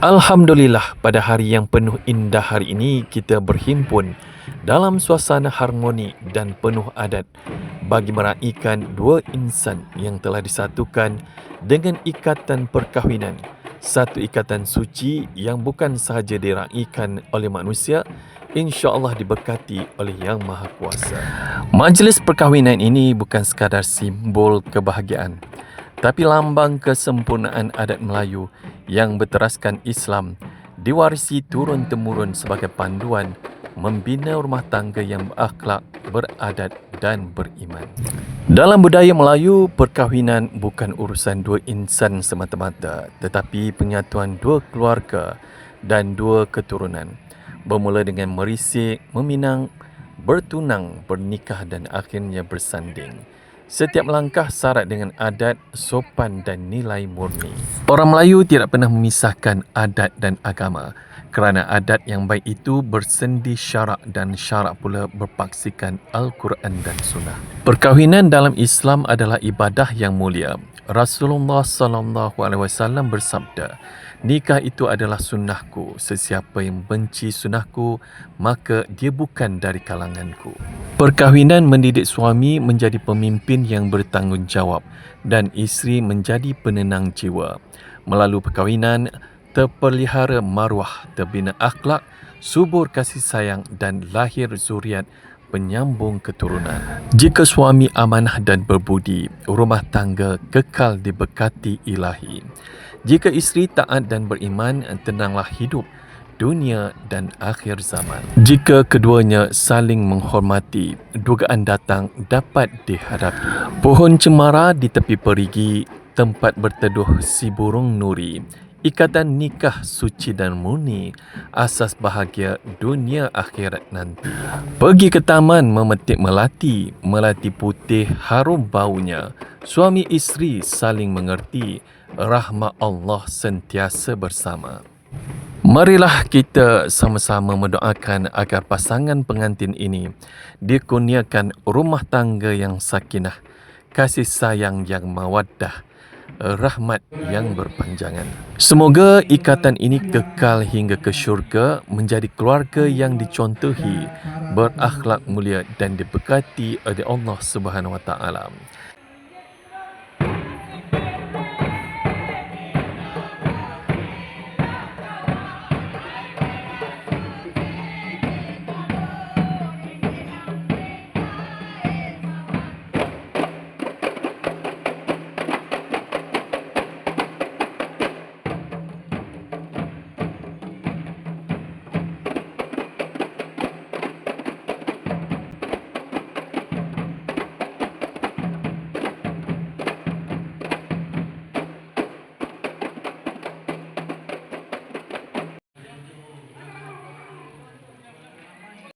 Alhamdulillah pada hari yang penuh indah hari ini kita berhimpun dalam suasana harmoni dan penuh adat bagi meraihkan dua insan yang telah disatukan dengan ikatan perkahwinan. Satu ikatan suci yang bukan sahaja diraihkan oleh manusia, insya-Allah diberkati oleh Yang Maha Kuasa. Majlis perkahwinan ini bukan sekadar simbol kebahagiaan, tapi lambang kesempurnaan adat Melayu yang berteraskan Islam diwarisi turun-temurun sebagai panduan membina rumah tangga yang berakhlak, beradat dan beriman. Dalam budaya Melayu, perkahwinan bukan urusan dua insan semata-mata tetapi penyatuan dua keluarga dan dua keturunan. Bermula dengan merisik, meminang, bertunang, bernikah dan akhirnya bersanding. Setiap langkah syarat dengan adat, sopan dan nilai murni. Orang Melayu tidak pernah memisahkan adat dan agama kerana adat yang baik itu bersendi syarak dan syarak pula berpaksikan Al-Quran dan Sunnah. Perkahwinan dalam Islam adalah ibadah yang mulia. Rasulullah sallallahu alaihi wasallam bersabda, Nikah itu adalah sunnahku. Sesiapa yang benci sunnahku, maka dia bukan dari kalanganku. Perkahwinan mendidik suami menjadi pemimpin yang bertanggungjawab dan isteri menjadi penenang jiwa. Melalui perkahwinan, terpelihara maruah, terbina akhlak, subur kasih sayang dan lahir zuriat penyambung keturunan. Jika suami amanah dan berbudi, rumah tangga kekal diberkati ilahi. Jika isteri taat dan beriman, tenanglah hidup dunia dan akhir zaman. Jika keduanya saling menghormati, dugaan datang dapat dihadapi. Pohon cemara di tepi perigi, tempat berteduh si burung nuri. Ikatan nikah suci dan murni, asas bahagia dunia akhirat nanti. Pergi ke taman memetik melati, melati putih harum baunya. Suami isteri saling mengerti, rahmat Allah sentiasa bersama. Marilah kita sama-sama mendoakan agar pasangan pengantin ini dikurniakan rumah tangga yang sakinah, kasih sayang yang mawaddah, rahmat yang berpanjangan. Semoga ikatan ini kekal hingga ke syurga menjadi keluarga yang dicontohi, berakhlak mulia dan diberkati oleh Allah Subhanahu Wa Taala.